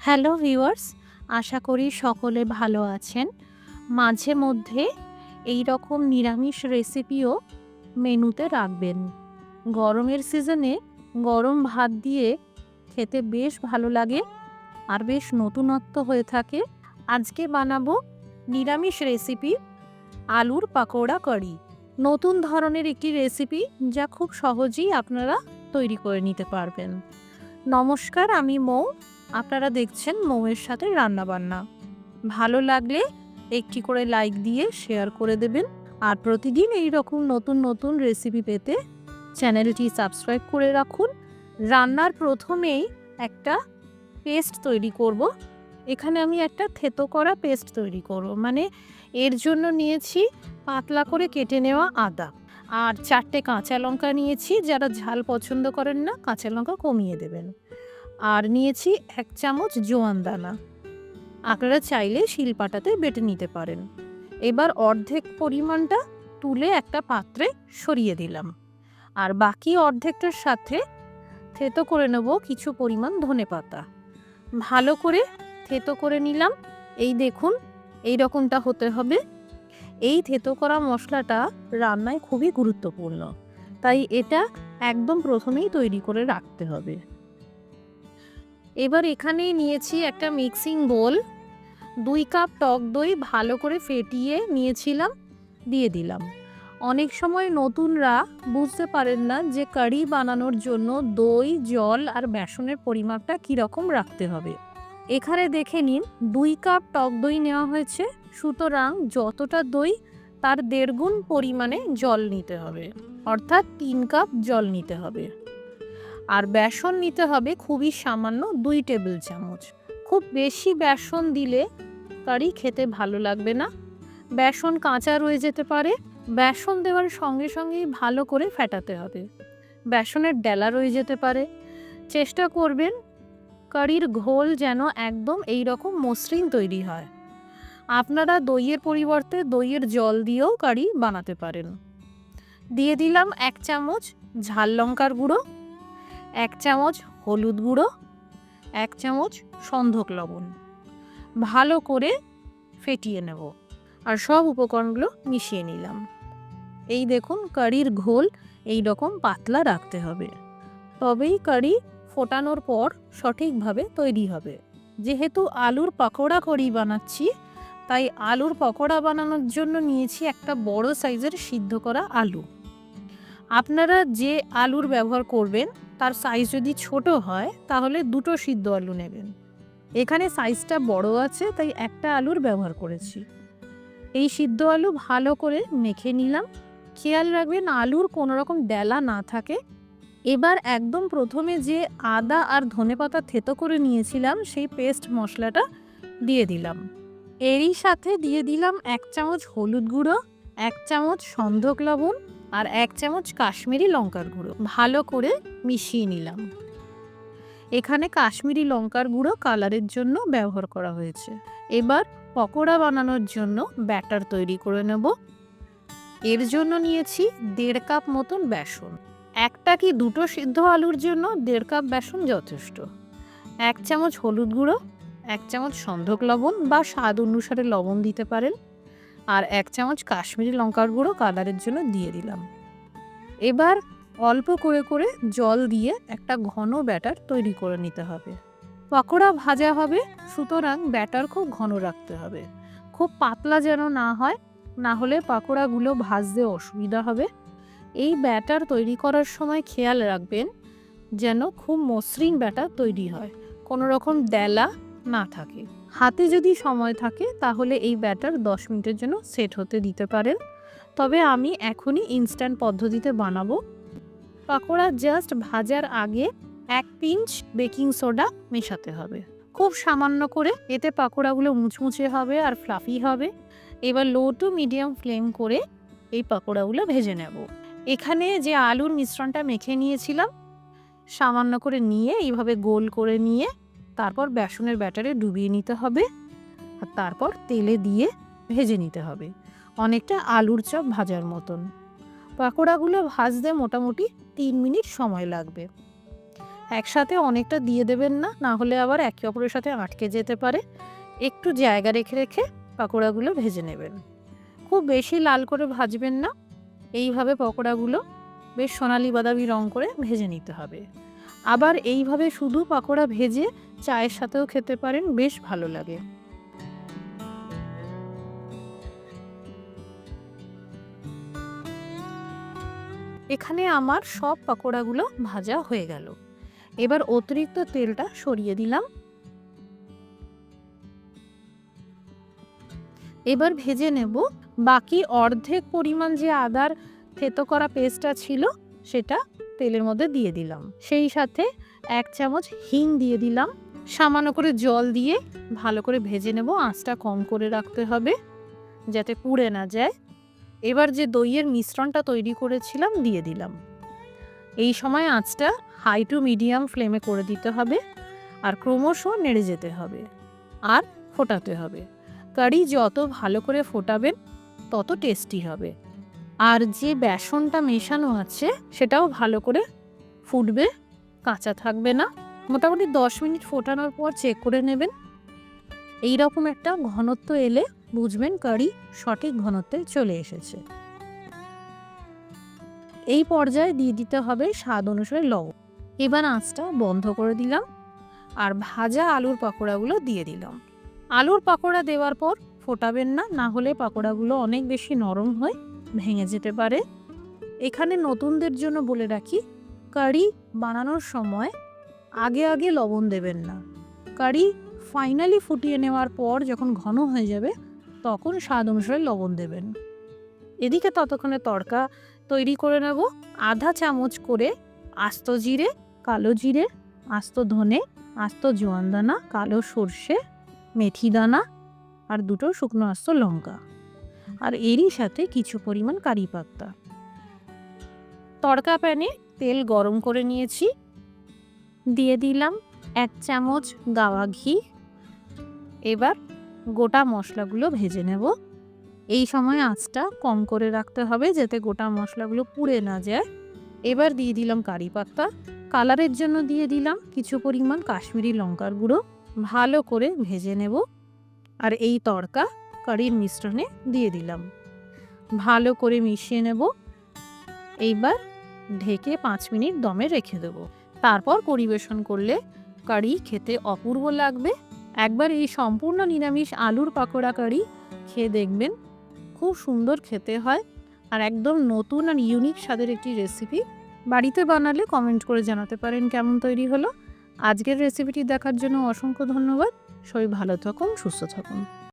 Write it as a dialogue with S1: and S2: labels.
S1: Hello viewers, আশা করি সকলে ভালো আছেন। মাঝে মধ্যে এই রকম নিরামিষ রেসিপিও মেনুতে রাখবেন। গরমের সিজনে গরম ভাত দিয়ে খেতে বেশ ভালো লাগে আর বেশ নতুনত্ব হয়ে থাকে। আজকে বানাবো নিরামিষ রেসিপি আলুর পাকোড়া কারি। নতুন ধরনের একটি রেসিপি যা খুব সহজেই আপনারা তৈরি করে নিতে পারবেন। নমস্কার, আমি মৌ। আপনারা দেখছেন মৌয়ের সাথে রান্নাবান্না। ভালো লাগলে একটি করে লাইক দিয়ে শেয়ার করে দেবেন আর প্রতিদিন এই রকম নতুন নতুন রেসিপি পেতে চ্যানেলটি সাবস্ক্রাইব করে রাখুন। রান্নার প্রথমেই একটা পেস্ট তৈরি করব। এখানে আমি একটা থেতো করা পেস্ট তৈরি করব। মানে এর জন্য নিয়েছি পাতলা করে কেটে নেওয়া আদা আর চারটে কাঁচা লঙ্কা নিয়েছি। যারা ঝাল পছন্দ করেন না, কাঁচা লঙ্কা কমিয়ে দেবেন। আর নিয়েছি এক চামচ জোয়ান দানা। আপনারা চাইলে শিলপাটাতে বেটে নিতে পারেন। এবার অর্ধেক পরিমাণটা তুলে একটা পাত্রে সরিয়ে দিলাম। আর বাকি অর্ধেকটার সাথে থেতো করে নেব কিছু পরিমাণ ধনে পাতা। ভালো করে থেতো করে নিলাম। এই দেখুন, এই রকমটা হতে হবে। এই থেতো করা মশলাটা রান্নায় খুবই গুরুত্বপূর্ণ। তাই এটা একদম প্রথমেই তৈরি করে রাখতে হবে। এবার এখানে নিয়েছি একটা মিক্সিং বোল। দুই কাপ টক দই ভালো করে ফেটিয়ে নিয়েছিলাম, দিয়ে দিলাম। অনেক সময় নতুনরা বুঝতে পারেন না যে কারি বানানোর জন্য দই, জল আর বেসনের পরিমাপটা কীরকম রাখতে হবে। এখানে দেখে নিন, দুই কাপ টক দই নেওয়া হয়েছে। সুতরাং যতটা দই, তার দেড় গুণ পরিমাণে জল নিতে হবে। অর্থাৎ তিন কাপ জল নিতে হবে। আর বেসন নিতে হবে খুবই সামান্য দুই টেবিল চামচ। খুব বেশি বেসন দিলে কারি খেতে ভালো লাগবে না। বেসন কাঁচা রয়ে যেতে পারে। বেসন দেওয়ার সঙ্গে সঙ্গেই ভালো করে ফেটাতে হবে। বেসনের ডেলা রয়ে যেতে পারে। চেষ্টা করবেন কারির ঘোল যেন একদম এই রকম মসৃণ তৈরি হয়। আপনারা দইয়ের পরিবর্তে দইয়ের জল দিয়েও কারি বানাতে পারেন। দিয়ে দিলাম এক চামচ ঝাল লঙ্কার গুঁড়ো। এক চামচ হলুদ গুঁড়ো, এক চামচ সন্ধক লবণ। ভালো করে ফেটিয়ে নেব আর সব উপকরণগুলো মিশিয়ে নিলাম। এই দেখুন কারির ঘোল এই রকম পাতলা রাখতে হবে। তবেই কারি ফোটানোর পর সঠিকভাবে তৈরি হবে। যেহেতু আলুর পকোড়া করি বানাচ্ছি, তাই আলুর পকোড়া বানানোর জন্য নিয়েছি একটা বড় সাইজের সিদ্ধ করা আলু। আপনারা যে আলুর ব্যবহার করবেন, তার সাইজ যদি ছোট হয়, তাহলে দুটো সিদ্ধ আলু নেবেন। এখানে সাইজটা বড় আছে, তাই একটা আলুর ব্যবহার করেছি। এই সিদ্ধ আলু ভালো করে মেখে নিলাম। খেয়াল রাখবেন আলুর কোনো রকম ডেলা না থাকে। এবার একদম প্রথমে যে আদা আর ধনেপাতা থেতো করে নিয়েছিলাম, সেই পেস্ট মশলাটা দিয়ে দিলাম। এরই সাথে দিয়ে দিলাম এক চামচ হলুদ গুঁড়ো, এক চামচ সন্ধক লবণ আর এক চামচ কাশ্মীরি লঙ্কার গুঁড়ো। ভালো করে মিশিয়ে নিলাম। এখানে কাশ্মীরি লঙ্কার গুঁড়ো কালারের জন্য ব্যবহার করা হয়েছে। এবার পকোড়া বানানোর জন্য ব্যাটার তৈরি করে নেব। এর জন্য নিয়েছি দেড় কাপ মতন বেসন। একটা কি দুটো সিদ্ধ আলুর জন্য দেড় কাপ বেসন যথেষ্ট? এক চামচ হলুদ গুঁড়ো, এক চামচ সন্ধক লবণ বা স্বাদ অনুসারে লবণ দিতে পারেন। আর এক চামচ কাশ্মীরি লঙ্কার গুঁড়ো কালারের জন্য দিয়ে দিলাম। এবার অল্প করে করে জল দিয়ে একটা ঘন ব্যাটার তৈরি করে নিতে হবে। পকোড়া ভাজা হবে, সুতরাং ব্যাটার খুব ঘন রাখতে হবে। খুব পাতলা যেন না হয়, না হলে পাকোড়াগুলো ভাজতে অসুবিধা হবে। এই ব্যাটার তৈরি করার সময় খেয়াল রাখবেন যেন খুব মসৃণ ব্যাটার তৈরি হয়, কোনো রকম ডেলা না থাকে। হাতে যদি সময় থাকে, তাহলে এই ব্যাটার দশ মিনিটের জন্য সেট হতে দিতে পারেন। তবে আমি এখনই ইনস্ট্যান্ট পদ্ধতিতে বানাবো। পাকোড়া জাস্ট ভাজার আগে এক পিঞ্চ বেকিং সোডা মেশাতে হবে। খুব সামান্য করে, এতে পাকোড়াগুলো মুচমুচে হবে আর ফ্লাফি হবে। এবার লো টু মিডিয়াম ফ্লেম করে এই পাকোড়াগুলো ভেজে নেব। এখানে যে আলুর মিশ্রণটা মেখে নিয়েছিলাম, সামান্য করে নিয়ে, এইভাবে গোল করে নিয়ে তারপর বেসনের ব্যাটারে ডুবিয়ে নিতে হবে আর তারপর তেলে দিয়ে ভেজে নিতে হবে। অনেকটা আলুর চপ ভাজার মতন। পাকোড়াগুলো ভাজতে মোটামুটি তিন মিনিট সময় লাগবে। একসাথে অনেকটা দিয়ে দেবেন না না হলে আবার একে অপরের সাথে আটকে যেতে পারে। একটু জায়গা রেখে রেখে পাকোড়াগুলো ভেজে নেবেন। খুব বেশি লাল করে ভাজবেন না। এইভাবে পকোড়াগুলো বেশ সোনালি বাদামি রং করে ভেজে নিতে হবে। আবার এইভাবে শুধু পাকোড়া ভেজে চায়ের সাথেও খেতে পারেন, বেশ ভালো লাগে। এখানে আমার সব পাকোড়াগুলো ভাজা হয়ে গেল। এবার অতিরিক্ত তেলটা সরিয়ে দিলাম। এবার ভেজে নেব। বাকি অর্ধেক পরিমাণ যে আদার থেতো করা পেস্টটা ছিল, সেটা তেলের মধ্যে দিয়ে দিলাম। সেই সাথে এক চামচ হিং দিয়ে দিলাম। সামান্য করে জল দিয়ে ভালো করে ভেজে নেব। আঁচটা কম করে রাখতে হবে যাতে পুড়ে না যায়। এবার যে দইয়ের মিশ্রণটা তৈরি করেছিলাম দিয়ে দিলাম। এই সময় আঁচটা হাই টু মিডিয়াম ফ্লেমে করে দিতে হবে আর ক্রমশ নেড়ে যেতে হবে আর ফোটাতে হবে। কারি যত ভালো করে ফোটাবেন তত টেস্টি হবে। আর যে বেসনটা মেশানো আছে সেটাও ভালো করে ফুটবে, কাঁচা থাকবে না। মোটামুটি দশ মিনিট ফোটানোর পর চেক করে নেবেন। এই রকম একটা ঘনত্ব এলে বুঝবেন কারি সঠিক ঘনত্বে চলে এসেছে। এই পর্যায়ে দিয়ে দিতে হবে স্বাদ অনুসারে লবণ। এবার আঁচটা বন্ধ করে দিলাম আর ভাজা আলুর পাকোড়াগুলো দিয়ে দিলাম। আলুর পাকোড়া দেওয়ার পর ফোটাবেন না না হলে পাকোড়াগুলো অনেক বেশি নরম হয়, ভেঙে যেতে পারে। এখানে নতুনদের জন্য বলে রাখি কারি বানানোর সময় আগে আগে লবণ দেবেন না। কারি ফাইনালি ফুটিয়ে নেওয়ার পর যখন ঘন হয়ে যাবে, তখন স্বাদ অনুসারে লবণ দেবেন। এদিকে ততক্ষণে তড়কা তৈরি করে নেব। আধা চামচ করে আস্ত জিরে, কালো জিরে, আস্ত ধনে, আস্ত জোয়ান দানা কালো সর্ষে, মেথি দানা আর দুটো শুকনো আস্ত লঙ্কা। আর এরই সাথে কিছু পরিমাণ কারি পাত্তা তড়কা প্যানে তেল গরম করে নিয়েছি। দিয়ে দিলাম এক চামচ গাওয়া ঘি। এবার গোটা মশলাগুলো ভেজে নেব। এই সময় আঁচটা কম করে রাখতে হবে যাতে গোটা মশলাগুলো পুড়ে না যায়। এবার দিয়ে দিলাম কারি পাত্তা কালারের জন্য দিয়ে দিলাম কিছু পরিমাণ কাশ্মীরি লঙ্কার গুঁড়ো। ভালো করে ভেজে নেব। আর এই তড়কা কারির মিশ্রণে দিয়ে দিলাম। ভালো করে মিশিয়ে নেব। এইবার ঢেকে পাঁচ মিনিট দমে রেখে দেব। তারপর পরিবেশন করলে কারি খেতে অপূর্ব লাগবে। একবার এই সম্পূর্ণ নিরামিষ আলুর পাকোড়া কারি খেয়ে দেখবেন, খুব সুন্দর খেতে হয়। আর একদম নতুন আর ইউনিক স্বাদের একটি রেসিপি বাড়িতে বানালে কমেন্ট করে জানাতে পারেন কেমন তৈরি হলো। আজকের রেসিপিটি দেখার জন্য অসংখ্য ধন্যবাদ। সবাই ভালো থাকুন, সুস্থ থাকুন।